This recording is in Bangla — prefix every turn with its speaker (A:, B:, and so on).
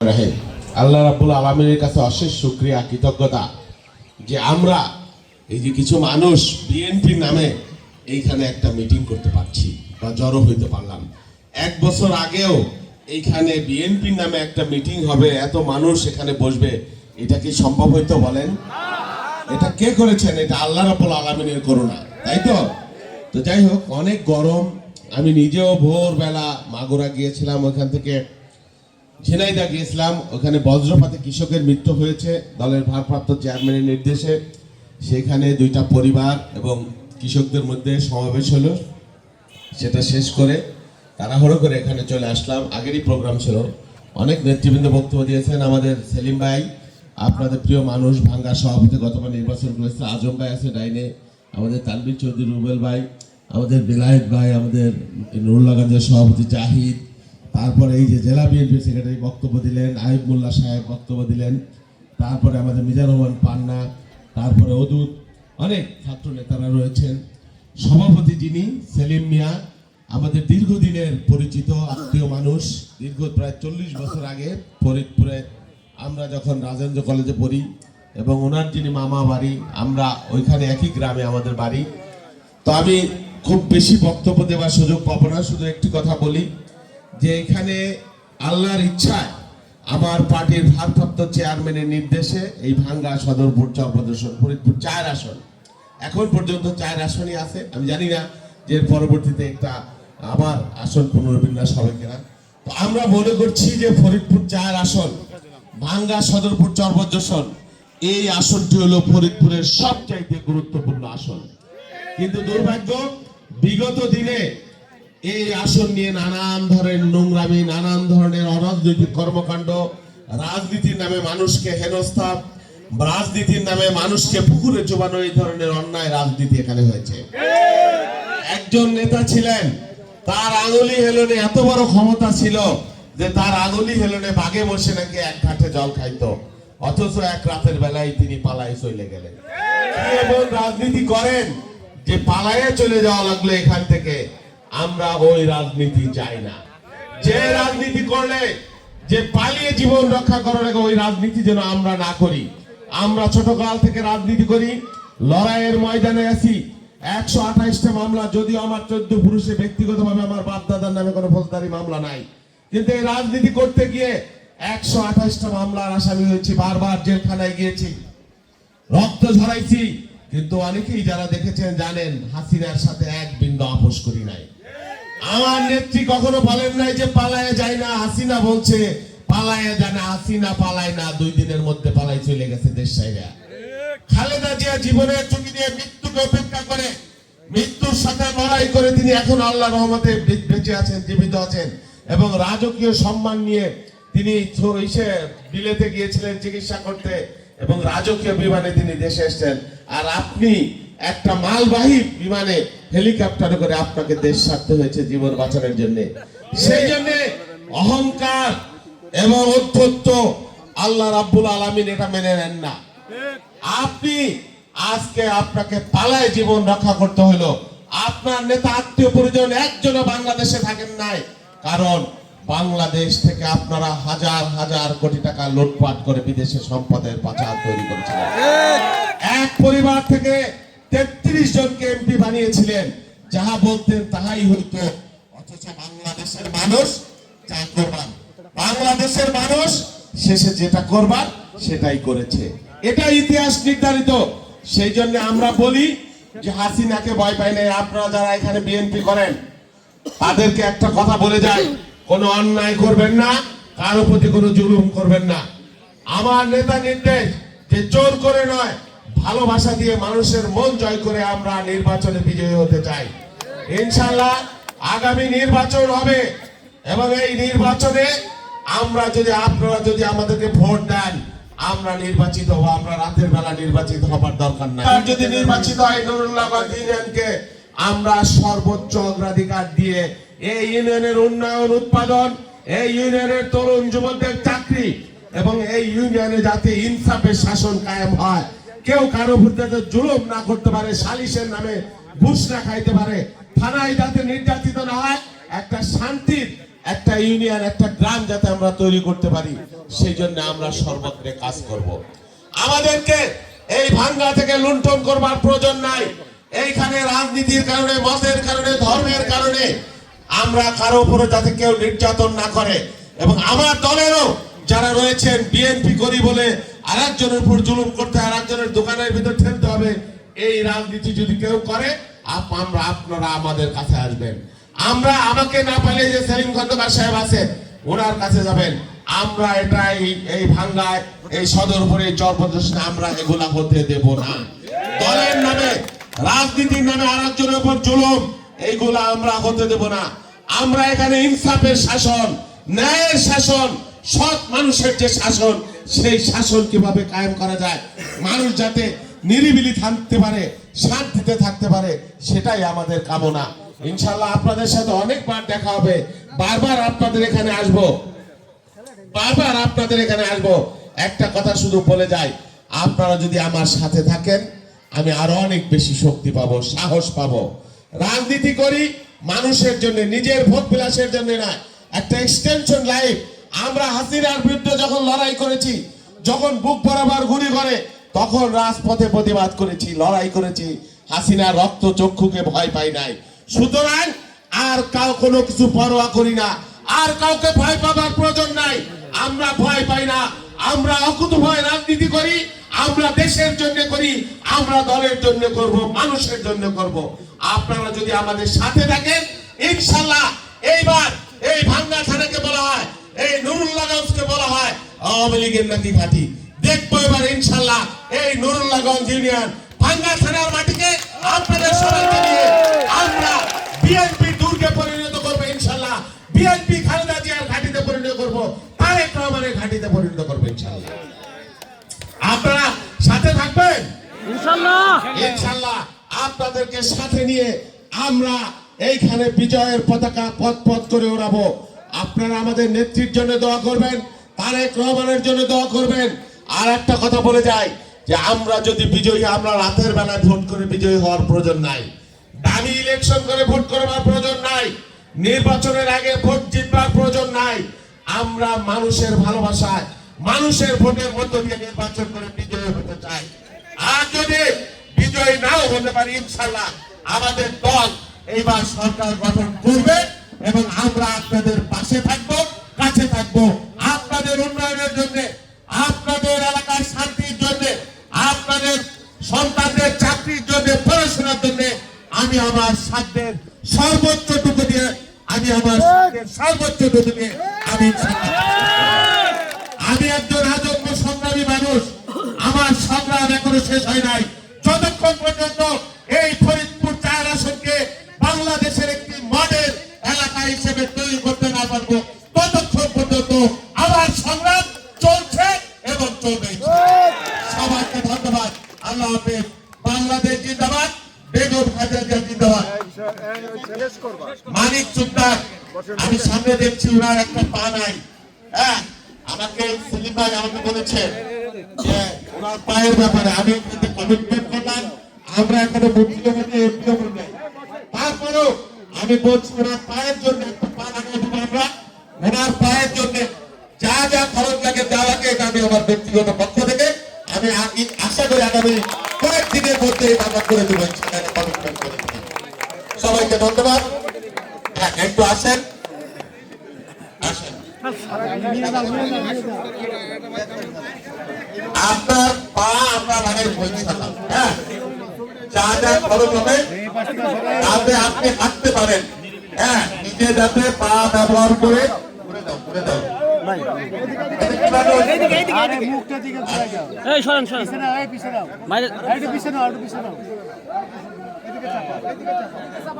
A: রাহেম, আল্লাহ রাবুল আলমিনের কাছে অশেষ শুক্রিয়া, কৃতজ্ঞতা যে আমরা এই যে কিছু মানুষ বিএনপির নামে এইখানে একটা মিটিং করতে পারছি বা জড়ো হইতে পারলাম। এক বছর আগেও এইখানে বিএনপির নামে একটা মিটিং হবে, এত মানুষ এখানে বসবে, এটা কি সম্ভব হইতো বলেন? এটা কে করেছেন? এটা আল্লাহ রাবুল আলমিনের করুণা, তাই তো? তো যাই হোক, অনেক গরম, আমি নিজেও ভোরবেলা মাগুরা গিয়েছিলাম ওখান থেকে। ঝিনাইদা গিয়েছিলাম, ওখানে বজ্রপাতে কৃষকের মৃত্যু হয়েছে, দলের ভারপ্রাপ্ত চেয়ারম্যানের নির্দেশে। সেখানে দুইটা পরিবার এবং কৃষকদের মধ্যে সমাবেশ হলো, সেটা শেষ করে তাড়াহুড়ো করে এখানে চলে আসলাম। আগেরই প্রোগ্রাম ছিল। অনেক নেতৃবৃন্দ বক্তব্য দিয়েছেন আমাদের সেলিম ভাই, আপনাদের প্রিয় মানুষ, ভাঙ্গা সভাপতি গতবার নির্বাচন করেছে, আজম ভাই আছে ডাইনে, আমাদের তানবির চৌধুরী, রুবেল ভাই, আমাদের বেলায়েত ভাই, আমাদের নুরুল্লাগঞ্জের সভাপতি জাহিদ তারপরে এই যে জেলা বিএনপি সেক্রেটারি বক্তব্য দিলেন আইব মোল্লা সাহেব বক্তব্য দিলেন, তারপরে আমাদের মিজান রহমান পান্না, তারপরে অদূত, অনেক ছাত্র নেতারা রয়েছেন। সভাপতি যিনি, সেলিম মিয়া, আমাদের দীর্ঘদিনের পরিচিত আত্মীয় মানুষ, দীর্ঘ প্রায় চল্লিশ বছর আগে ফরিদপুরে আমরা যখন রাজেন্দ্র কলেজে পড়ি এবং ওনার যিনি মামা বাড়ি, আমরা ওইখানে একই গ্রামে আমাদের বাড়ি। তো আমি খুব বেশি বক্তব্য দেওয়ার সুযোগ পাবো না, শুধু একটি কথা বলি। যে এখানে আল্লাহর ইচ্ছায় আমার পার্টির ভারপ্রাপ্ত চেয়ারম্যানের নির্দেশে এই ভাঙ্গা সদর সদরপুর চরপ্রদর্শন ফরিদপুর চার আসন। এখন পর্যন্ত চার আসনই আছে। আমি জানি না যে পরবর্তীতে একটা আবার আসন পুনর্বিন্যাস হবে কিনা। তো আমরা মনে করছি যে ফরিদপুর চার আসন, ভাঙ্গা সদরপুর চরপ্রদর্শন এই আসনটি হলো ফরিদপুরের সবচাইতে গুরুত্বপূর্ণ আসন। কিন্তু দুর্ভাগ্য, বিগত দিনে এই আসন নিয়ে নানান ধরনের নোংরামি নানান ধরনের অরাজনৈতিক কর্মকাণ্ড রাজনীতির নামে মানুষকে হেনস্থা রাজনীতির নামে মানুষকে পুকুরে চোবানো এই ধরনের অন্যায় রাজনীতি এখানে হয়েছে। একজন নেতা ছিলেন তার আঙুলি হেলনে এত বড় ক্ষমতা ছিল যে তার আঙুলি হেলনে বাগে বসে নাকি এক ঘাটে জল খাইতো অথচ এক রাতের বেলায় তিনি পালায় চলে গেলেন। এমন রাজনীতি করেন যে পালায়ে চলে যাওয়া লাগল এখান থেকে। আমরা ওই রাজনীতি চাই না। যে রাজনীতি করলে, যে পালিয়ে জীবন রক্ষা করার আগে ওই রাজনীতি যেন আমরা না করি। আমরা ছোটকাল থেকে রাজনীতি করি, লড়াইয়ের ময়দানে আছি। একশো আঠাইশটা মামলা, যদিও আমার চোদ্দ পুরুষে ব্যক্তিগতভাবে আমার বাপ দাদার নামে কোনো ফৌজদারি মামলা নাই। কিন্তু এই রাজনীতি করতে গিয়ে একশো আঠাইশটা মামলার আসামি হয়েছি, বারবার জেলখানায় গিয়েছি। রক্ত ঝরাইছি। কিন্তু অনেকেই যারা দেখেছেন জানেন, হাসিনার সাথে এক বিন্দু আপোষ করি নাই। আমার নেত্রী কখনো বলেন নাই যে পালায়ে যায় না, হাসিনা বলছে, পালায়ে যায় না, হাসিনা পালায় না, দুই দিনের মধ্যে পালাই চলে গেছে দেশ সাইরা খালেদা জিয়া জীবনের ঝুঁকি নিয়ে মৃত্যুকে অপেক্ষা করে, মৃত্যুর সাথে লড়াই করে তিনি এখন আল্লাহ রহমতে বেঁচে আছেন, জীবিত আছেন এবং রাজকীয় সম্মান নিয়ে তিনি বিলেতে গিয়েছিলেন চিকিৎসা করতে এবং রাজকীয় বিমানে তিনি দেশে এসেছেন। আর আপনি একটা মালবাহী বিমানে হেলিকপ্টারে করে আপনাকে দেশ ছাড়তে হয়েছে জীবন বাঁচানোর জন্য। সেই জন্য অহংকার এবং অধ্যত্ত আল্লাহ রাব্বুল আলামিন এটা মেনে নেন না। আপনি আজকে আপনাকে পালায় জীবন রক্ষা করতে হলো। আপনার নেতা আত্মীয় পরিজন একজনও বাংলাদেশে থাকেন নাই। কারণ বাংলাদেশ থেকে আপনারা হাজার হাজার কোটি টাকা লুটপাট করে বিদেশে সম্পদের পাচার তৈরি করেছিলেন। এক পরিবার থেকে এমপি যাহা বলতেন তাহাই হইতো। অথচ বাংলাদেশের মানুষ যা করবার। বাংলাদেশের মানুষ শেষে যেটা করবার, সেটাই করেছে। এটা ইতিহাস নির্ধারিত। সেই জন্য আমরা বলি যে হাসিনাকে ভয় পাই নাই। আপনারা যারা এখানে বিএনপি করেন, তাদেরকে একটা কথা বলে যায় কোনো অন্যায় করবেন না, কারও প্রতি কোনো জুলুম করবেন না। আমার নেতা নির্দেশ যে জোর করে নয় ভালোবাসা দিয়ে মানুষের মন জয় করে আমরা নির্বাচনে বিজয়ী হতে চাই। ইনশাল্লাহ আগামী নির্বাচন হবে এবং এই নির্বাচনে আমরা যদি আপনারা যদি আমাদেরকে ভোট দেন, আমরা নির্বাচিত হব। আমরা রাতের বেলা নির্বাচিত হবার দরকার নাই। যদি নির্বাচিত হয় ইউনিয়নকে আমরা সর্বোচ্চ অগ্রাধিকার দিয়ে এই ইউনিয়নের উন্নয়ন, উৎপাদন, এই ইউনিয়নের তরুণ যুবকদের চাকরি এবং এই ইউনিয়নে যাতে ইনসাফের শাসন কায়েম হয় কেউ কারও বিরুদ্ধে জুলুম না করতে পারে, সালিশের নামে ঘুষ না খাইতে পারে। থানায় যাতে নির্যাতিত না হয়, একটা শান্তির, একটা ইউনিয়ন, একটা গ্রাম যাতে আমরা তৈরি করতে পারি, সেই জন্য আমরা সর্বত্রে কাজ করব। আমাদেরকে এই ভাঙ্গা থেকে লুণ্ঠন করবার প্রয়োজন নাই। এইখানে রাজনীতির কারণে, মতের কারণে, ধর্মের কারণে আমরা কারও উপরে যাতে কেউ নির্যাতন না করে। এবং আমার দলেরও যারা রয়েছেন, বিএনপি করি বলে আরেকজনের উপর জুলুম করতে আর আরেকজনের দোকানের ভিতর ঠেলতে হবে। এই রাজনীতি যদি কেউ করে আমরা আপনারা আমাদের কাছে আসবেন। আমরা আমাকে না পেলে যে সেলিম খন্দকার সাহেব আছে ওনার কাছে যাবেন। আমরা এটা এই- ভাঙ্গায়, এই সদরপুরে চর প্রদর্শনে আমরা এগুলা হতে দেব না। দলের নামে, রাজনীতির নামে আরেকজনের উপর জুলুম, এইগুলা আমরা হতে দেব না। আমরা এখানে ইনসাফের শাসন, ন্যায়ের শাসন সৎ মানুষের যে শাসন, সেই শাসন কীভাবে কায়েম করা যায়? মানুষ যাতে নিরিবিলি থাকতে পারে, শান্তিতে থাকতে পারে, সেটাই আমাদের কামনা। ইনশাল্লাহ আপনাদের সাথে অনেকবার দেখা হবে। বারবার আপনাদের এখানে আসব। বারবার আপনাদের এখানে আসব। একটা কথা শুধু বলে যাই, আপনারা যদি আমার সাথে থাকেন, আমি আরও অনেক বেশি শক্তি পাবো, সাহস পাবো। রাজনীতি করি, মানুষের জন্য, নিজের ভোট বিলাসের জন্য না একটা এক্সটেনশন লাইফ আমরা হাসিনার বিরুদ্ধে যখন লড়াই করেছি, যখন বুক বরাবর গুলি করে, তখন রাজপথে প্রতিবাদ করেছি, লড়াই করেছি। হাসিনার রক্ত চক্ষুকে ভয় পাই নাই। সুতরাং আর কাউ কোনো কিছু পরোয়া করি না। আর কাউকে ভয় পাবার প্রয়োজন নাই। আমরা ভয় পাই না। আমরা অকুত ভয় রাজনীতি করি। আমরা দেশের জন্য করি। আমরা দলের জন্য করব, মানুষের জন্য করব। আপনারা যদি আমাদের সাথে থাকেন, ইনশাল্লাহ এইবার এই ভাঙ্গা থানাকে বলা হয়। এই নুরুল্লাহ গঞ্জকে বলা হয় আওয়ামী লীগের নাকি ঘাটি দেখব এবার ইনশাল্লাহ এই নুরুল্লাহগঞ্জ ইউনিয়ন ভাঙ্গা থানার মাটিকে আপনাদের সবাইকে নিয়ে আমরা বিএনপি দুর্গে পরিণত করব ইনশাল্লাহ। বিএনপি খালেদা জিয়ার ঘাটিতে পরিণত করব তারেক রহমানের ঘাটিতে পরিণত করব ইনশাল্লাহ। আপনারা সাথে থাকবেন?
B: ইনশাল্লাহ।
A: ইনশাল্লাহ আপনাদেরকে সাথে নিয়ে আমরা এইখানে বিজয়ের পতাকা পথ পথ করে ওড়াবো। আপনারা আমাদের নেত্রীর জন্য দোয়া করবেন, তারেক রহমানের জন্য দোয়া করবেন। আর একটা কথা বলে যাই, যে আমরা যদি বিজয়ী, আমরা রাতের বেলায় ভোট করে বিজয়ী হওয়ার প্রয়োজন নাই। দামি ইলেকশন করে ভোট করবার প্রয়োজন নাই। নির্বাচনের আগে ভোট জিতবার প্রয়োজন নাই। আমরা মানুষের ভালোবাসায়, মানুষের ভোটের মধ্য দিয়ে নির্বাচন করে বিজয়ী হতে চাই। আর যদি বিজয়ী নাও হতে পারি ইনশাল্লাহ আমাদের দল এইবার সরকার গঠন করবে। এবং আমরা আপনাদের পাশে থাকব, কাছে থাকব। আপনাদের উন্নয়নের জন্য, আপনাদের এলাকার শান্তির জন্য, আপনাদের সন্তানদের চাকরির জন্য, পড়াশোনার জন্য আমি আমার সাধ্যের সর্বোচ্চটুকু দিয়ে, আমি আমার সর্বোচ্চটুকু দিয়ে আমি আমি একজন আজন্ম সংগ্রামী মানুষ। আমার সংগ্রাম এখনও শেষ হয় নাই। মানিক চুক্তার আমি সামনে দেখছি ওনার একটা পা নাই। হ্যাঁ আমাকে ভাই আমাকে বলেছে যে ওনার পায়ের ব্যাপারে আমি কমিটমেন্ট করলাম, আমরা এখনও এমপিও করি নাই তারপরেও আমি বলছি, ওনার পায়ের জন্য একটা পা লাগাই দেবো আমরা। ওনার পায়ের জন্য যা যা খরচ লাগে দেওয়া লাগে এটা আমি আমার ব্যক্তিগত পক্ষ থেকে আমি আশা করি আগামী কয়েকদিনের মধ্যে করে দেবো কমিটমেন্ট করে দেবো। সবাইকে ধন্যবাদ। হ্যাঁ একটু আসেন। আসেন। আপনার পা আমরা লাগাই পৌঁছালাম হ্যাঁ যা যা খরচ হবে তাতে আপনি হাঁটতে পারেন। হ্যাঁ নিজে যাতে পা ব্যবহার করে করে দাও করে দাও।
C: মুখটা দিকে
B: এই সরেন সরেন
C: পিছনে পিছনে পিছনে নাও একটু পিছনে নাও এদিকে চাপা এদিকে চাপা।